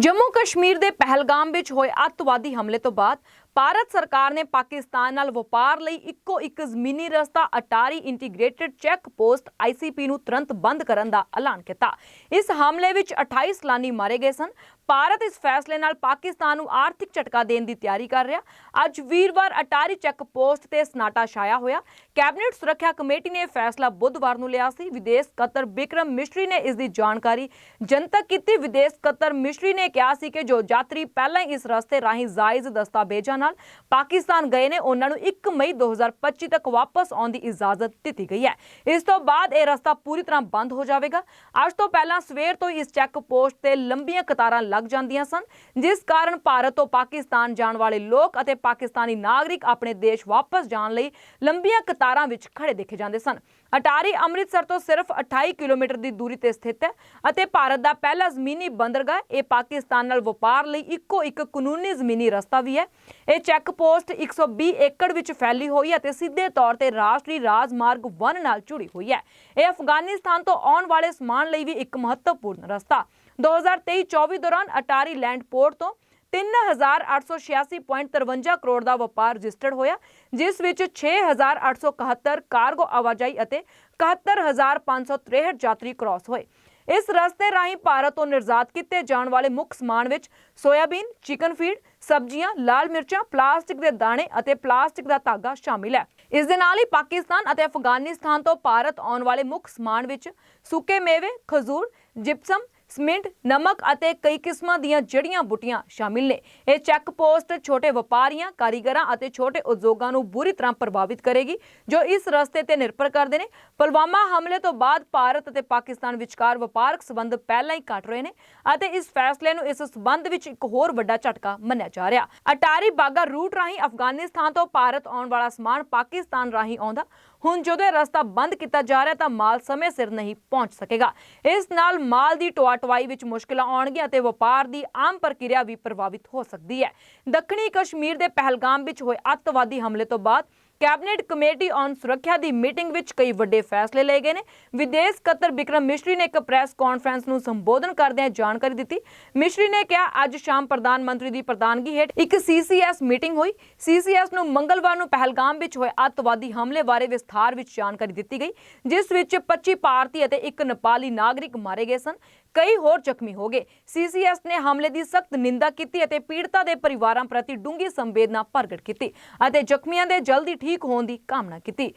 ਜੰਮੂ ਕਸ਼ਮੀਰ ਦੇ ਪਹਿਲਗਾਮ ਵਿੱਚ ਹੋਏ ਅੱਤਵਾਦੀ ਹਮਲੇ ਤੋਂ ਬਾਅਦ ਭਾਰਤ ਸਰਕਾਰ ਨੇ ਪਾਕਿਸਤਾਨ ਨਾਲ ਵਪਾਰ ਲਈ ਇੱਕੋ ਇੱਕ ਜ਼ਮੀਨੀ ਰਸਤਾ Attari integrated check post ICP ਨੂੰ ਤੁਰੰਤ ਬੰਦ ਕਰਨ ਦਾ ਐਲਾਨ ਕੀਤਾ। ਇਸ ਹਮਲੇ ਵਿੱਚ 28 ਸਲਾਨੀ ਮਾਰੇ ਗਏ ਸਨ। ਭਾਰਤ ਇਸ ਫੈਸਲੇ ਨਾਲ ਪਾਕਿਸਤਾਨ ਨੂੰ ਆਰਥਿਕ ਝਟਕਾ ਦੇਣ ਦੀ ਤਿਆਰੀ ਕਰ ਰਿਹਾ। ਅੱਜ ਵੀਰਵਾਰ ਅਟਾਰੀ ਚੈੱਕ ਪੋਸਟ ਤੇ ਸਨਾਟਾ ਛਾਇਆ ਹੋਇਆ। ਕੈਬਨਿਟ ਸੁਰੱਖਿਆ ਕਮੇਟੀ ਨੇ ਫੈਸਲਾ ਬੁੱਧਵਾਰ ਨੂੰ ਲਿਆ ਸੀ। ਵਿਦੇਸ਼ ਸਕੱਤਰ ਬਿਕਰਮ ਮਿਸ਼ਰੀ ਨੇ ਇਸ ਦੀ ਜਾਣਕਾਰੀ, ਜਨਤਕ ਕੀਤੀ। ਵਿਦੇਸ਼ ਸਕੱਤਰ ਮਿਸ਼ਰੀ ਨੇ ਕਿਹਾ ਸੀ ਕਿ ਜੋ ਯਾਤਰੀ ਪਹਿਲਾਂ ਹੀ ਇਸ ਰਸਤੇ ਰਾਹੀਂ ਜਾਇਜ਼ ਦਸਤਾਵੇਜ਼ਾਂ ਨਾਲ ਪਾਕਿਸਤਾਨ ਗਏ ਨੇ, ਉਹਨਾਂ ਨੂੰ 1 ਮਈ 2025 ਤੱਕ ਵਾਪਸ ਆਉਣ ਦੀ ਇਜਾਜ਼ਤ ਦਿੱਤੀ ਗਈ ਹੈ। ਇਸ ਤੋਂ ਬਾਅਦ ਇਹ ਰਸਤਾ ਪੂਰੀ ਤਰ੍ਹਾਂ ਬੰਦ ਹੋ ਜਾਵੇਗਾ। ਅੱਜ ਤੋਂ ਪਹਿਲਾਂ ਸਵੇਰ ਤੋਂ ਇਸ ਚੈੱਕ ਪੋਸਟ ਤੇ ਲੰਬੀਆਂ ਕਤਾਰਾਂ ਲੱਗ ਜਾਂਦੀਆਂ ਸਨ, ਜਿਸ ਕਾਰਨ ਭਾਰਤ ਤੋਂ ਪਾਕਿਸਤਾਨ ਜਾਣ ਵਾਲੇ ਲੋਕ ਅਤੇ ਪਾਕਿਸਤਾਨੀ ਨਾਗਰਿਕ ਆਪਣੇ ਦੇਸ਼ ਵਾਪਸ ਜਾਣ ਲਈ ਲੰਬੀਆਂ ਕਤਾਰਾਂ ਵਿੱਚ ਖੜੇ ਦੇਖੇ ਜਾਂਦੇ ਸਨ। ਅਟਾਰੀ ਅੰਮ੍ਰਿਤਸਰ ਤੋਂ ਸਿਰਫ 28 ਕਿਲੋਮੀਟਰ ਦੀ ਦੂਰੀ ਤੇ ਸਥਿਤ ਹੈ ਅਤੇ ਭਾਰਤ ਦਾ ਪਹਿਲਾ ਜ਼ਮੀਨੀ ਬੰਦਰਗਾਹ, ਇਹ ਪਾਕਿਸਤਾਨ ਨਾਲ ਵਪਾਰ ਲਈ ਇੱਕੋ ਇੱਕ ਕਾਨੂੰਨੀ ਜ਼ਮੀਨੀ ਰਸਤਾ ਵੀ ਹੈ। ਇਹ ਚੈੱਕ ਪੋਸਟ 120 ਏਕੜ ਵਿੱਚ ਫੈਲੀ ਹੋਈ ਹੈ ਅਤੇ ਸਿੱਧੇ ਤੌਰ ਤੇ ਰਾਸ਼ਟਰੀ ਰਾਜਮਾਰਗ 1 ਨਾਲ ਜੁੜੀ ਹੋਈ ਹੈ। ਇਹ ਅਫਗਾਨਿਸਤਾਨ ਤੋਂ ਆਉਣ ਵਾਲੇ ਸਮਾਨ ਲਈ ਵੀ ਇੱਕ ਮਹੱਤਵਪੂਰਨ ਰਸਤਾ। 2023-24 ਦੌਰਾਨ ਅਟਾਰੀ ਲੈਂਡ ਪੋਰਟ ਤੋਂ 3886.53 ਕਰੋੜ ਦਾ ਵਪਾਰ ਰਜਿਸਟਰਡ ਹੋਇਆ, ਜਿਸ ਵਿੱਚ 6871 ਕਾਰਗੋ ਆਵਾਜਾਈ ਅਤੇ 71563 ਯਾਤਰੀ ਕ੍ਰਾਸ ਹੋਏ। ਇਸ ਰਸਤੇ ਰਾਹੀਂ ਭਾਰਤ ਤੋਂ ਨਿਰਯਾਤ ਕੀਤੇ ਜਾਣ ਵਾਲੇ ਮੁੱਖ ਸਮਾਨ ਵਿੱਚ ਸੋਇਆਬੀਨ, ਚਿਕਨ ਫੀਡ, ਸਬਜ਼ੀਆਂ, ਲਾਲ ਮਿਰਚਾਂ, ਪਲਾਸਟਿਕ ਦੇ ਦਾਣੇ ਅਤੇ ਪਲਾਸਟਿਕ ਦਾ ਧਾਗਾ ਸ਼ਾਮਿਲ ਹੈ। ਇਸ ਦੇ ਨਾਲ ਹੀ ਪਾਕਿਸਤਾਨ ਅਤੇ ਅਫਗਾਨਿਸਤਾਨ ਤੋਂ ਭਾਰਤ ਆਉਣ ਵਾਲੇ ਮੁੱਖ ਸਮਾਨ ਵਿੱਚ ਸੁੱਕੇ ਮੇਵੇ, ਖਜੂਰ, ਜਿਪਸਮ ਸਮਿੰਟ, ਨਮਕ ਅਤੇ ਕਈ ਕਿਸਮਾਂ ਦੀਆਂ ਜੜੀਆਂ ਬੂਟੀਆਂ ਸ਼ਾਮਿਲ ਨੇ। ਇਹ ਚੈੱਕ ਪੋਸਟ ਛੋਟੇ ਵਪਾਰੀਆਂ, ਕਾਰੀਗਰਾਂ ਅਤੇ ਛੋਟੇ ਉਦਯੋਗਾਂ ਨੂੰ ਬੁਰੀ ਤਰ੍ਹਾਂ ਪ੍ਰਭਾਵਿਤ ਕਰੇਗੀ, ਜੋ ਇਸ ਰਸਤੇ ਤੇ ਨਿਰਭਰ ਕਰਦੇ ਨੇ। ਪੁਲਵਾਮਾ ਹਮਲੇ ਤੋਂ ਬਾਅਦ ਭਾਰਤ ਅਤੇ ਪਾਕਿਸਤਾਨ ਵਿਚਕਾਰ ਵਪਾਰਕ ਸਬੰਧ ਪਹਿਲਾਂ ਹੀ ਘਟ ਰਹੇ ਨੇ ਅਤੇ ਇਸ ਫੈਸਲੇ ਨੂੰ ਇਸ ਸਬੰਧ ਵਿੱਚ ਇੱਕ ਹੋਰ ਵੱਡਾ ਝਟਕਾ ਮੰਨਿਆ ਜਾ ਰਿਹਾ। ਅਟਾਰੀ ਬਾਗਾ ਰੂਟ ਰਾਹੀਂ ਅਫਗਾਨਿਸਤਾਨ ਤੋਂ ਭਾਰਤ ਆਉਣ ਵਾਲਾ ਸਮਾਨ ਪਾਕਿਸਤਾਨ ਰਾਹੀਂ ਆਉਂਦਾ। ਹੁਣ ਜਦੋਂ ਇਹ ਰਸਤਾ ਬੰਦ ਕੀਤਾ ਜਾ ਰਿਹਾ ਤਾਂ ਮਾਲ ਸਮੇਂ ਸਿਰ ਨਹੀਂ ਪਹੁੰਚ ਸਕੇਗਾ। ਇਸ ਨਾਲ ਮਾਲ ਦੀ ਢੋਆ ਢੁਆਈ ਵਿੱਚ ਮੁਸ਼ਕਲਾਂ ਆਉਣਗੀਆਂ ਅਤੇ ਵਪਾਰ ਦੀ ਆਮ ਪ੍ਰਕਿਰਿਆ ਵੀ ਪ੍ਰਭਾਵਿਤ ਹੋ ਸਕਦੀ ਹੈ। ਦੱਖਣੀ ਕਸ਼ਮੀਰ ਦੇ ਪਹਿਲਗਾਮ ਵਿੱਚ ਹੋਏ ਅੱਤਵਾਦੀ ਹਮਲੇ ਤੋਂ ਬਾਅਦ ਕੈਬਨਿਟ ਕਮੇਟੀ ਔਨ ਸੁਰੱਖਿਆ ਦੀ ਮੀਟਿੰਗ ਵਿੱਚ ਕਈ ਵੱਡੇ ਫੈਸਲੇ ਲਏ ਗਏ ਨੇ। ਵਿਦੇਸ਼ ਸਕੱਤਰ ਬਿਕਰਮ ਮਿਸ਼ਰੀ ਨੇ ਇੱਕ ਪ੍ਰੈਸ ਕਾਨਫਰੰਸ ਨੂੰ ਸੰਬੋਧਨ ਕਰਦਿਆਂ ਜਾਣਕਾਰੀ ਦਿੱਤੀ। ਮਿਸ਼ਰੀ ਨੇ ਕਿਹਾ, ਅੱਜ ਸ਼ਾਮ ਪ੍ਰਧਾਨ ਮੰਤਰੀ ਦੀ ਪ੍ਰਧਾਨਗੀ ਹੇਠ ਇੱਕ ਸੀਸੀਐਸ ਮੀਟਿੰਗ ਹੋਈ। ਸੀਸੀਐਸ ਨੂੰ ਮੰਗਲਵਾਰ ਨੂੰ ਪਹਿਲਗਾਮ ਵਿੱਚ ਹੋਏ ਅੱਤਵਾਦੀ ਹਮਲੇ ਬਾਰੇ ਵਿਸਥਾਰ ਵਿੱਚ ਜਾਣਕਾਰੀ ਦਿੱਤੀ ਗਈ, ਜਿਸ ਵਿੱਚ 25 ਭਾਰਤੀ ਅਤੇ ਇੱਕ ਨੇਪਾਲੀ ਨਾਗਰਿਕ ਮਾਰੇ ਗਏ ਸਨ। ਕਈ ਹੋਰ ਜ਼ਖਮੀ ਹੋ ਗਏ। ਸੀਸੀਐਸ ਨੇ ਹਮਲੇ ਦੀ ਸਖਤ ਨਿੰਦਾ ਕੀਤੀ ਅਤੇ ਪੀੜਤਾ ਦੇ ਪਰਿਵਾਰਾਂ ਪ੍ਰਤੀ ਡੂੰਘੀ ਸੰਵੇਦਨਾ ਪ੍ਰਗਟ ਕੀਤੀ ਅਤੇ ਜ਼ਖਮੀਆਂ ਦੇ ਜਲਦੀ ਠੀਕ ਠੀਕ ਹੋਣ ਦੀ ਕਾਮਨਾ ਕੀਤੀ।